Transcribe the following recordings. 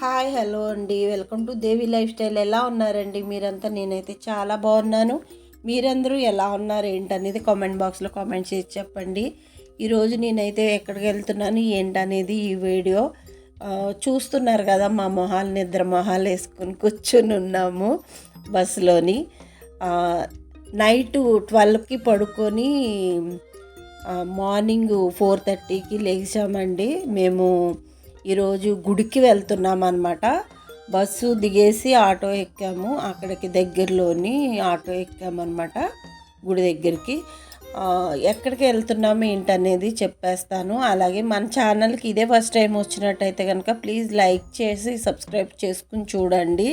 Hi hello అండి. Welcome to Devi lifestyle. ఎలా ఉన్నారండి? మీరంతా నేనైతే చాలా బాగున్నాను. మీరందరూ ఎలా ఉన్నారు ఏంటనేది కామెంట్ బాక్స్లో కామెంట్ చేసి చెప్పండి. ఈరోజు నేనైతే ఎక్కడికి వెళ్తున్నాను ఏంటనేది ఈ వీడియో. చూస్తున్నారు కదా మా మొహాలు నిద్ర మొహాలు వేసుకొని కూర్చొని ఉన్నాము బస్సులోని. నైట్ ట్వెల్వ్కి పడుకొని మార్నింగ్ ఫోర్ థర్టీకి లేచామండి. మేము ఈరోజు గుడికి వెళ్తున్నాం అనమాట బస్సు దిగేసి ఆటో ఎక్కాము. అక్కడికి దగ్గరలోని ఆటో ఎక్కామన్నమాట గుడి దగ్గరికి. ఎక్కడికి వెళ్తున్నాము ఏంటనేది చెప్పేస్తాను. అలాగే మన ఛానల్కి ఇదే ఫస్ట్ టైం వచ్చినట్టయితే కనుక ప్లీజ్ లైక్ చేసి సబ్స్క్రైబ్ చేసుకుని చూడండి.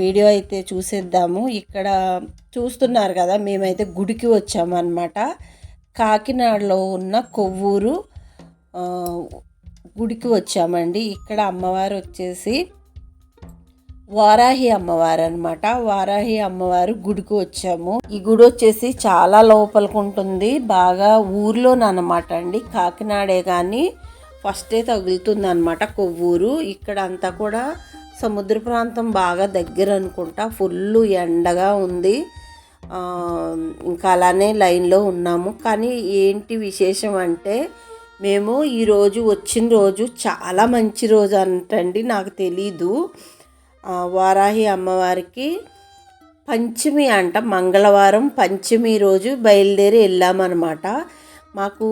వీడియో అయితే చూసేద్దాము. ఇక్కడ చూస్తున్నారు కదా మేమైతే గుడికి వచ్చామన్నమాట. కాకినాడలో ఉన్న కొవ్వూరు. గుడికి వచ్చామండి. ఇక్కడ అమ్మవారు వచ్చేసి వారాహి అమ్మవారు అనమాట వారాహి అమ్మవారు గుడికి వచ్చాము. ఈ గుడి వచ్చేసి చాలా లోపలికి ఉంటుంది. బాగా ఊర్లోనమాట అండి. కాకినాడే కానీ ఫస్టే తగులుతుంది అనమాట కొవ్వూరు. ఇక్కడ అంతా కూడా సముద్ర ప్రాంతం బాగా దగ్గర అనుకుంటా. ఫుల్ ఎండగా ఉంది. ఇంకా అలానే లైన్లో ఉన్నాము. కానీ ఏంటి విశేషం అంటే మేము ఈరోజు వచ్చిన రోజు చాలా మంచి రోజు అంటండి నాకు తెలీదు. వారాహి అమ్మవారికి పంచమి అంట మంగళవారం పంచమి రోజు బయలుదేరి వెళ్ళామన్నమాట. మాకు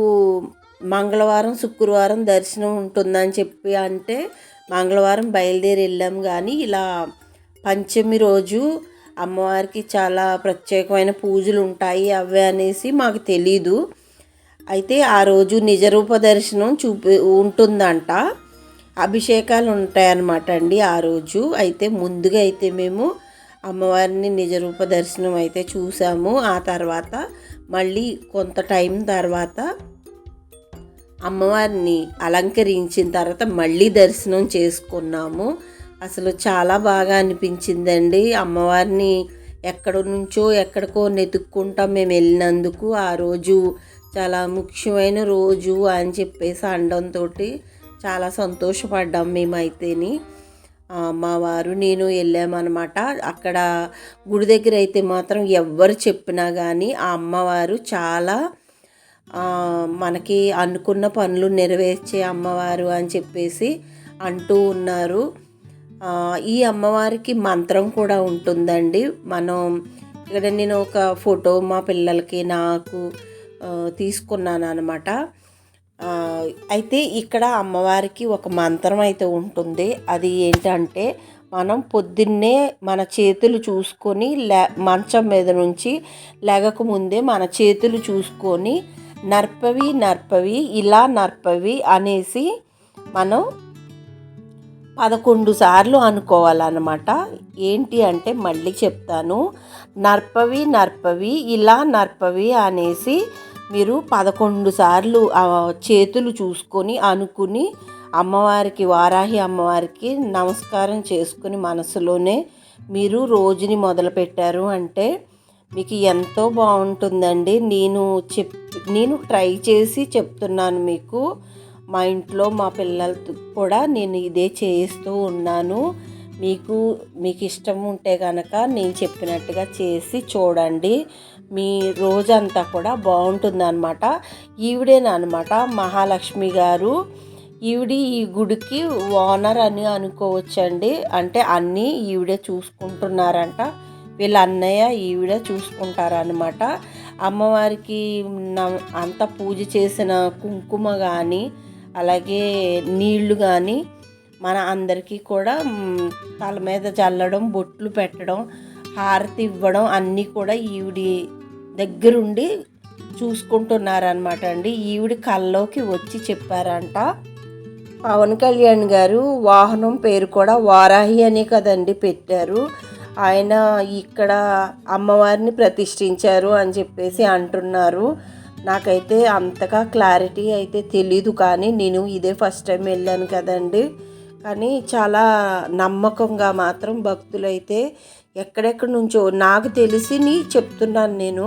మంగళవారం శుక్రవారం దర్శనం ఉంటుందని చెప్పి అంటే మంగళవారం బయలుదేరి వెళ్ళాం కానీ ఇలా పంచమి రోజు అమ్మవారికి చాలా ప్రత్యేకమైన పూజలు ఉంటాయి అవే అనేసి మాకు తెలీదు. అయితే ఆ రోజు నిజరూప దర్శనం చూపి ఉంటుందంట. అభిషేకాలు ఉంటాయన్నమాట అండి ఆ రోజు. అయితే ముందుగా అయితే మేము అమ్మవారిని నిజరూప దర్శనం అయితే చూసాము. ఆ తర్వాత మళ్ళీ కొంత టైం తర్వాత అమ్మవారిని అలంకరించిన తర్వాత మళ్ళీ దర్శనం చేసుకున్నాము. అసలు చాలా బాగా అనిపించిందండి. అమ్మవారిని ఎక్కడ నుంచో ఎక్కడికో నెతుక్కుంటాం మేము వెళ్ళినందుకు. ఆ రోజు చాలా ముఖ్యమైన రోజు అని చెప్పేసి అనడంతో చాలా సంతోషపడ్డాం మేమైతేని. మా వారు నేను వెళ్ళామన్నమాట. అక్కడ గుడి దగ్గర అయితే మాత్రం ఎవ్వరు చెప్పినా కానీ ఆ అమ్మవారు చాలా మనకి అనుకున్న పనులు నెరవేర్చే అమ్మవారు అని చెప్పేసి అంటూ ఉన్నారు. ఈ అమ్మవారికి మంత్రం కూడా ఉంటుందండి. మనం ఇక్కడ నేను ఒక ఫోటో మా పిల్లలకి నాకు తీసుకున్నాను అనమాట అయితే ఇక్కడ అమ్మవారికి ఒక మంత్రం అయితే ఉంటుంది. అది ఏంటంటే మనం పొద్దున్నే మన చేతులు చూసుకొని లే మంచం మీద నుంచి లేగక ముందే మన చేతులు చూసుకొని నర్పవి నర్పవి ఇలా నర్పవి అనేసి మనం పదకొండు సార్లు అనుకోవాలన్నమాట. ఏంటి అంటే మళ్ళీ చెప్తాను. నర్పవి నర్పవి ఇలా నర్పవి అనేసి మీరు పదకొండు సార్లు చేతులు చూసుకొని అనుకుని అమ్మవారికి వారాహి అమ్మవారికి నమస్కారం చేసుకుని మనసులోనే మీరు రోజుని మొదలుపెట్టారు అంటే మీకు ఎంతో బాగుంటుందండి. నేను చెప్ నేను ట్రై చేసి చెప్తున్నాను మీకు. మా ఇంట్లో మా పిల్లలతో కూడా నేను ఇదే చేస్తూ ఉన్నాను. మీకు మీకు ఇష్టం ఉంటే కనుక నేను చెప్పినట్టుగా చేసి చూడండి. మీ రోజంతా కూడా బాగుంటుందన్నమాట. ఈవిడేనమాట మహాలక్ష్మి గారు. ఈవిడి ఈ గుడికి ఓనర్ అని అనుకోవచ్చండి. అంటే అన్నీ ఈవిడే చూసుకుంటున్నారంట. వీళ్ళ అన్నయ్య ఈవిడ చూసుకుంటారనమాట అమ్మవారికి అంత పూజ చేసిన కుంకుమ కానీ అలాగే నీళ్ళు కానీ మన అందరికీ కూడా తల మీద చల్లడం బొట్లు పెట్టడం హారతి ఇవ్వడం అన్నీ కూడా ఈవిడి దగ్గరుండి చూసుకుంటున్నారనమాట అండి. ఈవిడ కల్లోకి వచ్చి చెప్పారంట. పవన్ కళ్యాణ్ గారు వాహనం పేరు కూడా వారాహి అని కదండి పెట్టారు. ఆయన ఇక్కడ అమ్మవారిని ప్రతిష్ఠించారు అని చెప్పేసి అంటున్నారు. నాకైతే అంతగా క్లారిటీ అయితే తెలీదు కానీ నేను ఇదే ఫస్ట్ టైం వెళ్ళాను కదండి. కానీ చాలా నమ్మకంగా మాత్రం భక్తులైతే ఎక్కడెక్కడి నుంచో నాకు తెలిసి చెప్తున్నాను నేను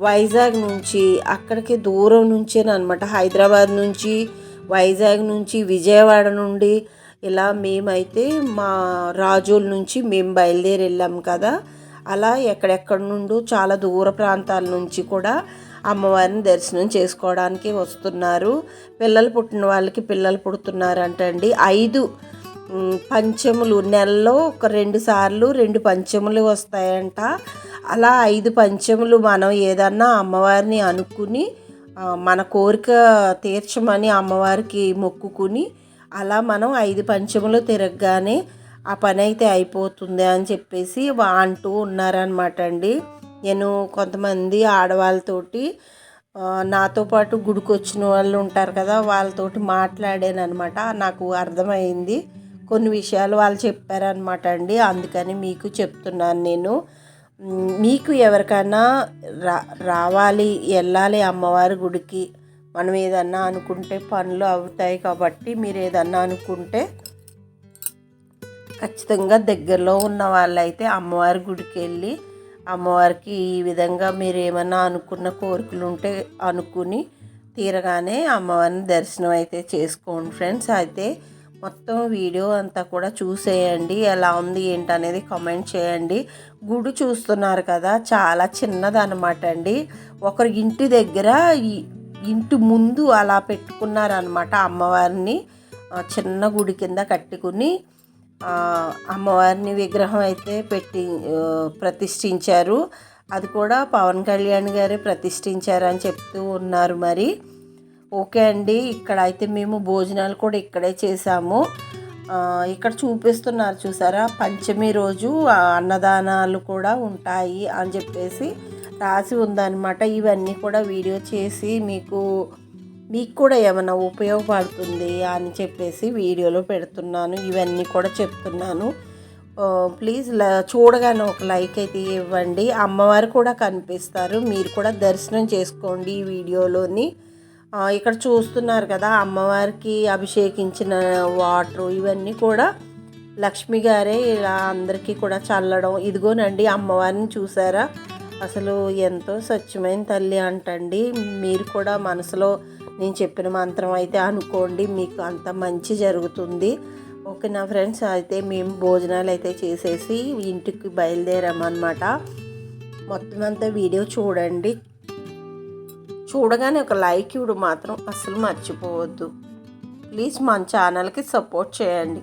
వైజాగ్ నుంచి అక్కడికి దూరం నుంచేనమాట హైదరాబాద్ నుంచి వైజాగ్ నుంచి విజయవాడ నుండి ఇలా మేమైతే మా రాజోల నుంచి మేము బయలుదేరి వెళ్ళాం కదా. అలా ఎక్కడెక్కడ నుండో చాలా దూర ప్రాంతాల నుంచి కూడా అమ్మవారిని దర్శనం చేసుకోవడానికి వస్తున్నారు. పిల్లలు పుట్టిన వాళ్ళకి పిల్లలు పుడుతున్నారంటండి. ఐదు పంచములు. నెలలో ఒక రెండు సార్లు రెండు పంచములు వస్తాయంట. అలా ఐదు పంచములు మనం ఏదన్నా అమ్మవారిని అనుకుని మన కోరిక తీర్చమని అమ్మవారికి మొక్కుకుని అలా మనం ఐదు పంచములు తిరగగానే ఆ పని అయితే అయిపోతుంది అని చెప్పేసి అంటూ ఉన్నారనమాట అండి నేను కొంతమంది ఆడవాళ్ళతోటి నాతో పాటు గుడికి వచ్చిన వాళ్ళు ఉంటారు కదా వాళ్ళతోటి మాట్లాడాను అనమాట నాకు అర్థమైంది. కొన్ని విషయాలు వాళ్ళు చెప్పారనమాట అండి. అందుకని మీకు చెప్తున్నాను నేను. మీకు ఎవరికైనా రా రావాలి వెళ్ళాలి అమ్మవారి గుడికి మనం ఏదన్నా అనుకుంటే పనులు అవుతాయి కాబట్టి మీరు ఏదన్నా అనుకుంటే ఖచ్చితంగా దగ్గరలో ఉన్న వాళ్ళైతే అమ్మవారి గుడికి వెళ్ళి అమ్మవారికి ఈ విధంగా మీరు ఏమన్నా అనుకున్న కోరికలు ఉంటే అనుకుని తీరగానే అమ్మవారిని దర్శనం అయితే చేసుకోండి ఫ్రెండ్స్. అయితే మొత్తం వీడియో అంతా కూడా చూసేయండి. ఎలా ఉంది ఏంటనేది కామెంట్ చేయండి. గుడి చూస్తున్నారు కదా చాలా చిన్నదనమాట అండి. ఒకరి ఇంటి దగ్గర ఇంటి ముందు అలా పెట్టుకున్నారనమాట అమ్మవారిని. చిన్న గుడి కింద కట్టుకుని అమ్మవారిని విగ్రహం అయితే పెట్టి ప్రతిష్ఠించారు. అది కూడా పవన్ కళ్యాణ్ గారే ప్రతిష్ఠించారు అని చెప్తూ ఉన్నారు మరి. ఓకే అండి ఇక్కడ అయితే మేము భోజనాలు కూడా ఇక్కడే చేసాము ఇక్కడ చూపిస్తున్నారు చూసారా పంచమి రోజు అన్నదానాలు కూడా ఉంటాయి అని చెప్పేసి రాసి ఉందన్నమాట. ఇవన్నీ కూడా వీడియో చేసి మీకు మీకు కూడా ఏమైనా ఉపయోగపడుతుంది అని చెప్పేసి వీడియోలో పెడుతున్నాను. ఇవన్నీ కూడా చెప్తున్నాను. ప్లీజ్ ల- చూడగానే ఒక లైక్ అయితే ఇవ్వండి. అమ్మవారు కూడా కనిపిస్తారు. మీరు కూడా దర్శనం చేసుకోండి ఈ వీడియోలోని. ఇక్కడ చూస్తున్నారు కదా అమ్మవారికి అభిషేకించిన వాటర్ ఇవన్నీ కూడా లక్ష్మి గారే ఇలా అందరికీ కూడా చల్లడం. ఇదిగోనండి అమ్మవారిని చూసారా? అసలు ఎంతో స్వచ్ఛమైన తల్లి అంటండి. మీరు కూడా మనసులో నేను చెప్పిన మంత్రం అయితే అనుకోండి మీకు అంత మంచి జరుగుతుంది. ఓకే నా ఫ్రెండ్స్ అయితే మేము భోజనాలు అయితే చేసేసి ఇంటికి బయలుదేరామన్నమాట. మొత్తం అంతా వీడియో చూడండి. చూడగానే ఒక లైక్ ఇవ్వడం మాత్రం అసలు మర్చిపోవద్దు. ప్లీజ్ మన ఛానల్కి సపోర్ట్ చేయండి.